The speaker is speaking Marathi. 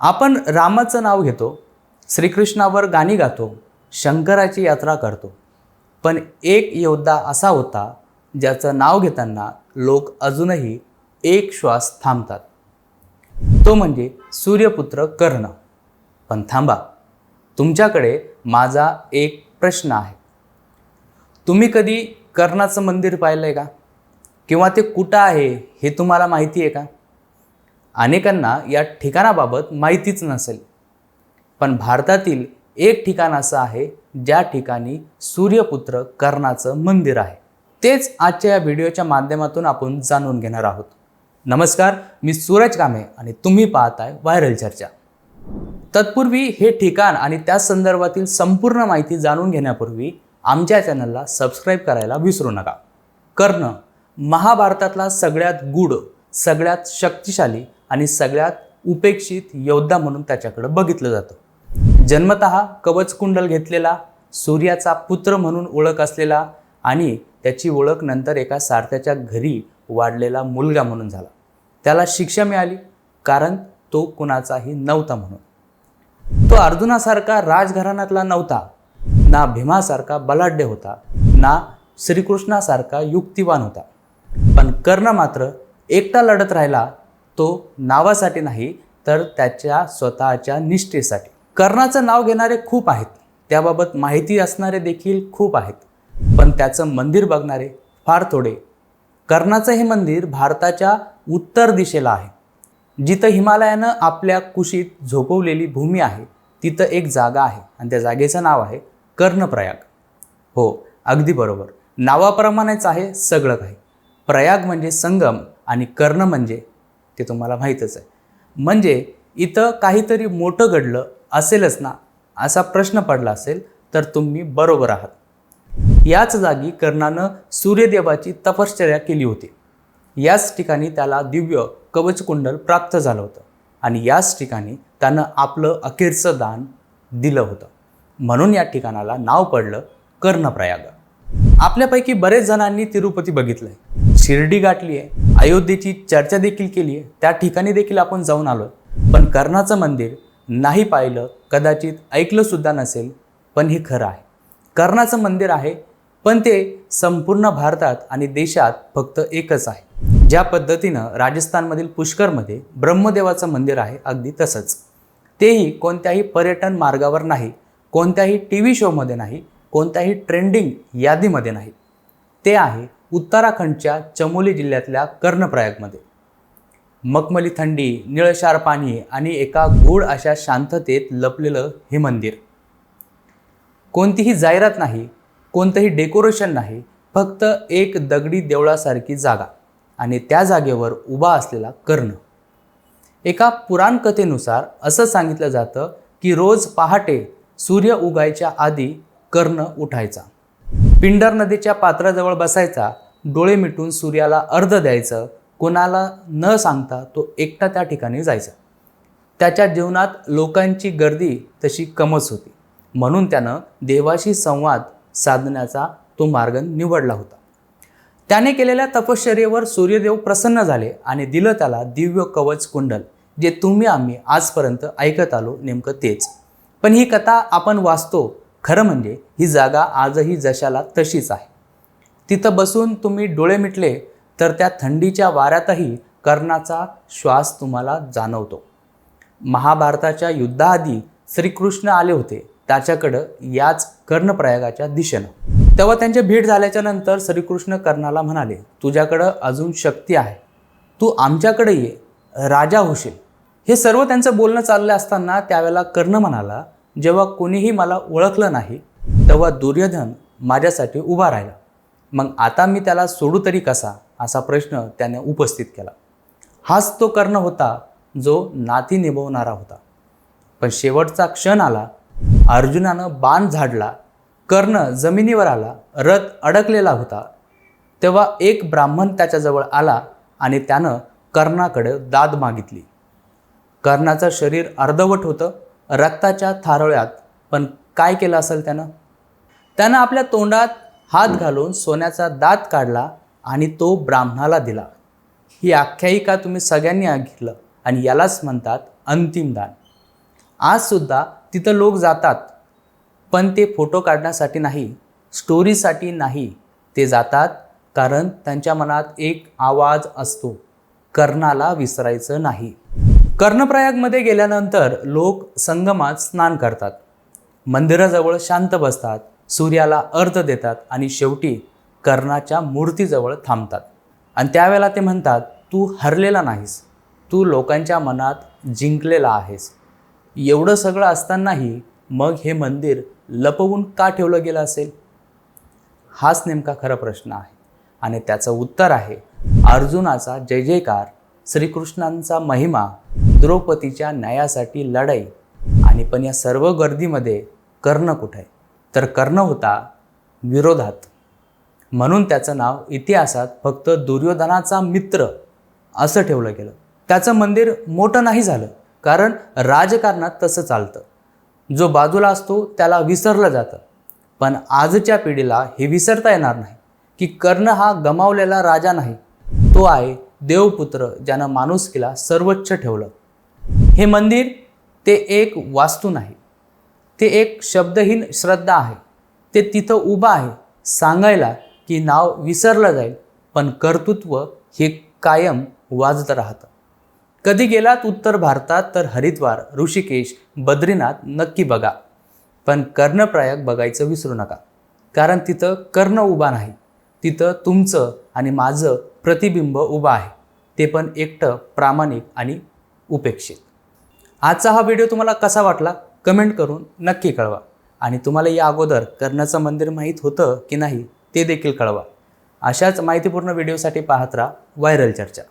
आपण रामाचं नाव घेतो श्रीकृष्णावर गाणी गातो शंकराची यात्रा करतो. पण एक योद्धा असा होता ज्याचं नाव घेताना लोक अजूनही एक श्वास थांबतात. तो म्हणजे सूर्यपुत्र कर्ण. पण थांबा तुमच्याकडे माझा एक प्रश्न आहे. तुम्ही कधी कर्णाचं मंदिर पाहिलं आहे का? किंवा ते कुठं आहे हे तुम्हाला माहिती आहे का? अनेकांना या ठिकाणाबाबत माहितीच नसेल. पण भारतातील एक ठिकाण असं आहे ज्या ठिकाणी सूर्यपुत्र कर्णाचं मंदिर आहे. तेच आजच्या या व्हिडिओच्या माध्यमातून आपण जाणून घेणार आहोत. नमस्कार मी सूरज कामे आणि तुम्ही पाहताय व्हायरल चर्चा. तत्पूर्वी हे ठिकाण आणि त्या संदर्भातील संपूर्ण माहिती जाणून घेण्यापूर्वी आमच्या चॅनलला सबस्क्राईब करायला विसरू नका. कर्ण महाभारतातला सगळ्यात गूढ सगळ्यात शक्तिशाली आणि सगळ्यात उपेक्षित योद्धा म्हणून त्याच्याकडं बघितलं जातं. जन्मत कवचकुंडल घेतलेला सूर्याचा पुत्र म्हणून ओळख असलेला आणि त्याची ओळख नंतर एका सारथ्याच्या घरी वाढलेला मुलगा म्हणून झाला. त्याला शिक्षा मिळाली कारण तो कुणाचाही नव्हता म्हणून. तो अर्जुनासारखा राजघराण्यातला नव्हता ना भीमासारखा बलाढ्य होता ना श्रीकृष्णासारखा युक्तिवान होता. पण कर्ण मात्र एकटा लढत राहिला तो नावासाठी नाही तर त्याच्या स्वतःच्या निष्ठेसाठी. कर्णाचं नाव घेणारे खूप आहेत. त्याबाबत माहिती असणारे देखील खूप आहेत. पण त्याचं मंदिर बघणारे फार थोडे. कर्णाचं हे मंदिर भारताच्या उत्तर दिशेला आहे. जिथं हिमालयानं आपल्या कुशीत झोपवलेली भूमी आहे तिथं एक जागा आहे आणि त्या जागेचं नाव आहे कर्णप्रयाग. हो अगदी बरोबर. नावाप्रमाणेच आहे सगळं काही. प्रयाग म्हणजे संगम आणि कर्ण म्हणजे ते तुम्हाला माहीतच आहे. म्हणजे इथं काहीतरी मोठं घडलं असेलच ना असा प्रश्न पडला असेल तर तुम्ही बरोबर आहात. याच जागी कर्णानं सूर्यदेवाची तपश्चर्या केली होती. याच ठिकाणी त्याला दिव्य कवचकुंडल प्राप्त झालं होतं आणि याच ठिकाणी त्यानं आपलं अखेरचं दान दिलं होतं. म्हणून या ठिकाणाला नाव पडलं कर्णप्रयाग. आपल्यापैकी बरेच जणांनी तिरुपती बघितलंय. शिर्डी गाठली आहे. अयोध्येची चर्चा देखील केली आहे. त्या ठिकाणी देखील आपण जाऊन आलोय. पण कर्णाचं मंदिर नाही पाहिलं कदाचित ऐकलं सुद्धा नसेल पण हे खरं आहे. कर्णाचं मंदिर आहे पण ते संपूर्ण भारतात आणि देशात फक्त एकच आहे. ज्या पद्धतीनं राजस्थानमधील पुष्करमध्ये ब्रह्मदेवाचं मंदिर आहे अगदी तसंच. तेही कोणत्याही पर्यटन मार्गावर नाही कोणत्याही टी व्ही शोमध्ये नाही कोणत्याही ट्रेंडिंग यादीमध्ये नाही. ते आहे उत्तराखंडच्या चमोली जिल्ह्यातल्या कर्णप्रयागमध्ये. मखमली थंडी निळशार पाणी आणि एका गूढ अशा शांततेत लपलेलं हे मंदिर. कोणतीही जाहिरात नाही कोणतंही डेकोरेशन नाही फक्त एक दगडी देवळासारखी जागा आणि त्या जागेवर उभा असलेला कर्ण. एका पुराण कथेनुसार असं सांगितलं जातं की रोज पहाटे सूर्य उगायच्या आधी कर्ण उठायचा. पिंडर नदीच्या पात्राजवळ बसायचा डोळे मिटून सूर्याला अर्ध द्यायचं कोणाला न सांगता तो एकटा त्या ठिकाणी जायचा. त्याच्या जीवनात लोकांची गर्दी तशी कमच होती. म्हणून त्यानं देवाशी संवाद साधण्याचा तो मार्ग निवडला होता. त्याने केलेल्या तपश्चर्येवर सूर्यदेव प्रसन्न झाले आणि दिलं त्याला दिव्य कवच कुंडल जे तुम्ही आम्ही आजपर्यंत ऐकत आलो नेमकं तेच. पण ही कथा आपण वाचतो खरं म्हणजे ही जागा आजही जशाला तशीच आहे. तिथं बसून तुम्ही डोळे मिटले तर त्या थंडीच्या वाऱ्यातही कर्णाचा श्वास तुम्हाला जाणवतो. महाभारताच्या युद्धाआधी श्रीकृष्ण आले होते. त्याच्याकडं याच कर्णप्रयागाच्या दिशेनं. तेव्हा त्यांची भेट झाल्याच्यानंतर श्रीकृष्ण कर्णाला म्हणाले तुझ्याकडं अजून शक्ती आहे. तू आमच्याकडे ये. राजा होशील. हे सर्व त्यांचं बोलणं चाललं असताना त्यावेळेला कर्ण म्हणाला जेव्हा कोणीही मला ओळखलं नाही तेव्हा दुर्योधन माझ्यासाठी उभा राहिला. मग आता मी त्याला सोडू तरी कसा? असा प्रश्न त्याने उपस्थित केला. हाच तो कर्ण होता जो नाती निभवणारा होता. पण शेवटचा क्षण आला. अर्जुनानं बाण झाडला. कर्ण जमिनीवर आला. रथ अडकलेला होता. तेव्हा एक ब्राह्मण त्याच्याजवळ आला आणि त्यानं कर्णाकडे दाद मागितली. कर्णाचं शरीर अर्धवट होतं. रक्ताच्या थारोळ्यात पण काय केलं असेल त्यानं? त्यानं आपल्या तोंडात हात घालून सोन्याचा दात काढला आणि तो ब्राह्मणाला दिला. ही आख्यायिका तुम्ही सगळ्यांनी ऐकलं आणि यालाच म्हणतात अंतिम दान. आजसुद्धा तिथं लोक जातात पण ते फोटो काढण्यासाठी नाही स्टोरीसाठी नाही ते जातात कारण त्यांच्या मनात एक आवाज असतो कर्णाला विसरायचं नाही. कर्णप्रयागमध्ये गेल्यानंतर लोक संगमात स्नान करतात. मंदिराजवळ शांत बसतात सूर्याला अर्थ देतात आणि शेवटी कर्णाच्या मूर्तीजवळ थांबतात. आणि त्यावेळेला ते म्हणतात तू हरलेला नाहीस. तू लोकांच्या मनात जिंकलेला आहेस. एवढं सगळं असतानाही मग हे मंदिर लपवून का ठेवलं गेलं असेल? हाच नेमका खरा प्रश्न आहे. आणि त्याचं उत्तर आहे अर्जुनाचा जय जयकार श्रीकृष्णांचा महिमा द्रौपदीच्या न्यायासाठी लढाई आणि पण या सर्व गर्दीमध्ये कर्ण कुठे आहे? तर कर्ण होता विरोधात. म्हणून त्याचं नाव इतिहासात फक्त दुर्योधनाचा मित्र असं ठेवलं गेलं. त्याचं मंदिर मोठं नाही झालं कारण राजकारणात तसं चालतं. जो बाजूला असतो त्याला विसरलं जातं. पण आजच्या पिढीला हे विसरता येणार नाही की कर्ण हा गमावलेला राजा नाही. तो आहे देवपुत्र ज्यानं माणुसकीला सर्वोच्च ठेवलं. हे मंदिर ते एक वास्तू नाही. ते एक शब्दहीन श्रद्धा आहे. ते तिथं उभं आहे सांगायला की नाव विसरलं जाईल पण कर्तृत्व हे कायम वाजत राहतं. कधी गेलात उत्तर भारतात तर हरिद्वार ऋषिकेश बद्रीनाथ नक्की बघा. पण कर्णप्रयाग बघायचं विसरू नका. कारण तिथं कर्ण उभा नाही. तिथं तुमचं आणि माझं प्रतिबिंब उभं आहे. ते पण एकटं प्रामाणिक आणि उपेक्षित. आजचा हा व्हिडिओ तुम्हाला कसा वाटला कमेंट करून नक्की कळवा. आणि तुम्हाला या अगोदर कर्णाचं मंदिर माहीत होतं की नाही ते देखील कळवा. अशाच माहितीपूर्ण व्हिडिओसाठी पाहत राहा व्हायरल चर्चा.